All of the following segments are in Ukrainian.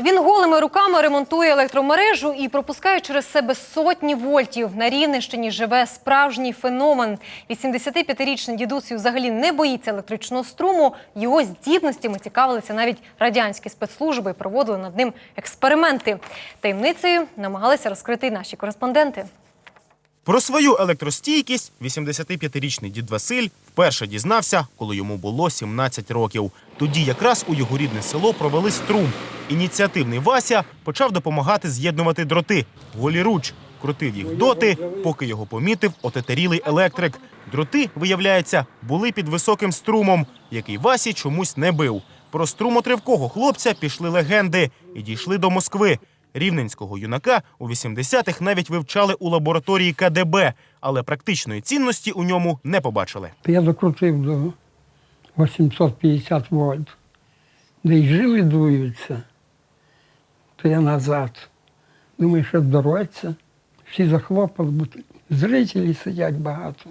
Він голими руками ремонтує електромережу і пропускає через себе сотні вольтів. На Рівненщині живе справжній феномен. 85-річний дідусь взагалі не боїться електричного струму. Його здібностями цікавилися навіть радянські спецслужби і проводили над ним експерименти. Таємницею намагалися розкрити наші кореспонденти. Про свою електростійкість 85-річний дід Василь вперше дізнався, коли йому було 17 років. Тоді якраз у його рідне село провели струм. Ініціативний Вася почав допомагати з'єднувати дроти. Голіруч крутив їх доти, поки його помітив отетерілий електрик. Дроти, виявляється, були під високим струмом, який Васі чомусь не бив. Про струмотривкого хлопця пішли легенди і дійшли до Москви. Рівненського юнака у 80-х навіть вивчали у лабораторії КДБ, але практичної цінності у ньому не побачили. Я докрутив до 850 вольт. Де й жили дуються, то я назад. Думаю, що здоровиться. Всі захлопали, бо зрителі сидять багато.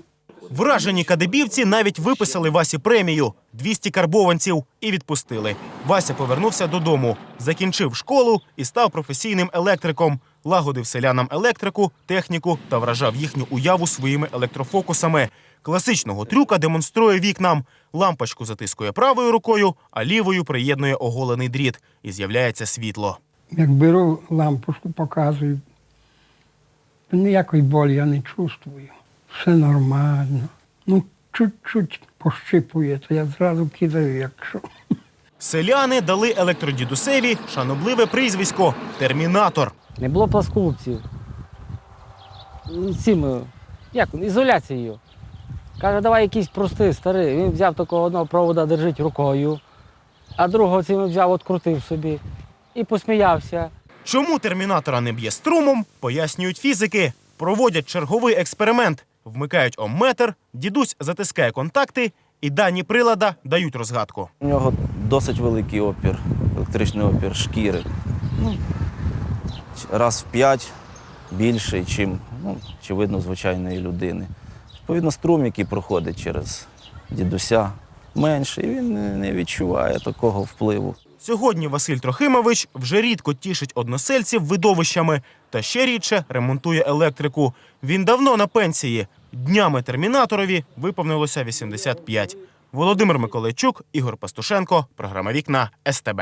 Вражені кадебівці навіть виписали Васі премію 200 карбованців і відпустили. Вася повернувся додому, закінчив школу і став професійним електриком. Лагодив селянам електрику, техніку та вражав їхню уяву своїми електрофокусами. Класичного трюка демонструє вікнам. Лампочку затискує правою рукою, а лівою приєднує оголений дріт, і з'являється світло. Як беру лампочку, показую, ніякої болі я не чувствую. Все нормально. Ну, чуть-чуть пощипує, то я зразу кидаю, якщо. Селяни дали електродідусеві шанобливе прізвисько Термінатор. Не було пласкулців. Цим, як, ізоляцією. Каже, давай якийсь простий, старий. Він взяв такого одного провода, держить рукою, а другого цим взяв, открутив собі і посміявся. Чому термінатора не б'є струмом, пояснюють фізики. Проводять черговий експеримент. Вмикають омметр, дідусь затискає контакти, і дані прилада дають розгадку. У нього досить великий опір, електричний опір шкіри. Ну, раз в п'ять більший, чим, ну, очевидно, звичайної людини. Відповідно, струм, який проходить через дідуся, менший, він не відчуває такого впливу. Сьогодні Василь Трохимович вже рідко тішить односельців видовищами та ще рідше ремонтує електрику. Він давно на пенсії. Днями термінаторові виповнилося 85. Володимир Миколайчук, Ігор Пастушенко. Програма Вікна СТБ.